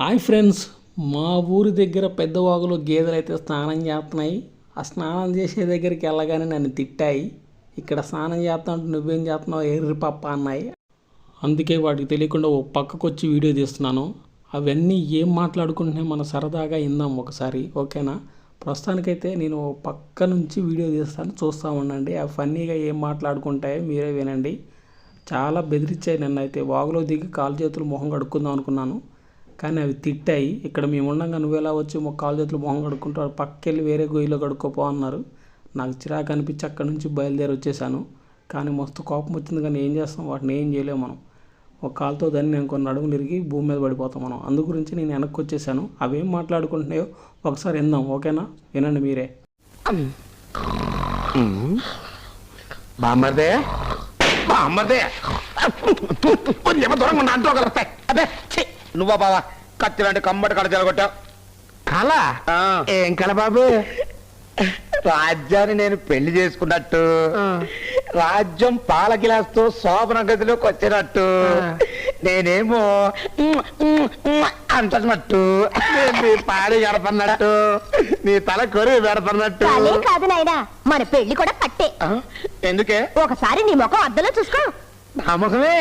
Hi friends మా ఊరి దగ్గర పెద్ద వాగులో గేదెలు అయితే స్నానం చేస్తున్నాయి ఆ స్నానం చేసే దగ్గరికి వెళ్ళగానే నన్ను తిట్టాయి. ఇక్కడ స్నానం చేస్తానంటే నువ్వేం చేస్తున్నావు ఎర్రి పప్ప అన్నాయి. అందుకే వాటికి తెలియకుండా ఓ పక్కకు వచ్చి వీడియో తీస్తున్నాను. అవన్నీ ఏం మాట్లాడుకుంటున్నాయి మనం సరదాగా ఇందాం ఒకసారి ఓకేనా? ప్రస్తుతానికైతే నేను ఓ పక్క నుంచి వీడియో తీస్తాను. చూస్తూ ఉండండి. ఆ ఫన్నీగా ఏం మాట్లాడుకుంటాయో మీరే వినండి. చాలా బెదిరించాయి నన్ను అయితే వాగులో దిగి కాలు చేతులు మొహం కడుక్కుందాం అనుకున్నాను. కానీ అవి తిట్టాయి. ఇక్కడ మేము ఉండగా నువ్వు ఎలా వచ్చి మా కాలు చేతులు మొహం కడుక్కుంటావు? పక్కెళ్ళి వేరే గొయ్యిలో కడుక్కోపో అన్నారు. నాకు చిరాకు అనిపించి అక్కడి నుంచి బయలుదేరి వచ్చేసాను కానీ మస్తు కోపం వచ్చింది కానీ ఏం చేస్తాం? వాటిని ఏం చేయలేము మనం. ఒక కాలుతో దాన్ని నేను కొన్ని అడుగులు ఇరిగి భూమి మీద పడిపోతాం మనం. అందు గురించి నేను వెనక్కి వచ్చేసాను అవేం మాట్లాడుకుంటున్నాయో ఒకసారి విందాం. ఓకేనా? వినండి మీరే. బామ్మదే బామ్మదే కొంచెం దూరంగా నాతో కలుస్తాయి అదే నువ్వా బావా? కత్తి లాంటి కమ్మటి కడ జరగొట్టావు కళ? ఏం కళ బాబు? రాజ్యాన్ని నేను పెళ్ళి చేసుకున్నట్టు రాజ్యం పాల గిలాస్తో శోభన గదిలోకి వచ్చినట్టు నేనేమో ఉమ్, ఉమ్, ఉమ్ అంటున్నట్టు నేను నీ పాడి గడపన్నట్టు నీ తల కొరివి పెడపన్నట్టు. కాలే కాదు నాయనా మన పెళ్ళి కూడా పట్టే. ఆ, ఎందుకే? ఒకసారి నీ ముఖం అద్దంలో చూసుకో. నా ముఖమే?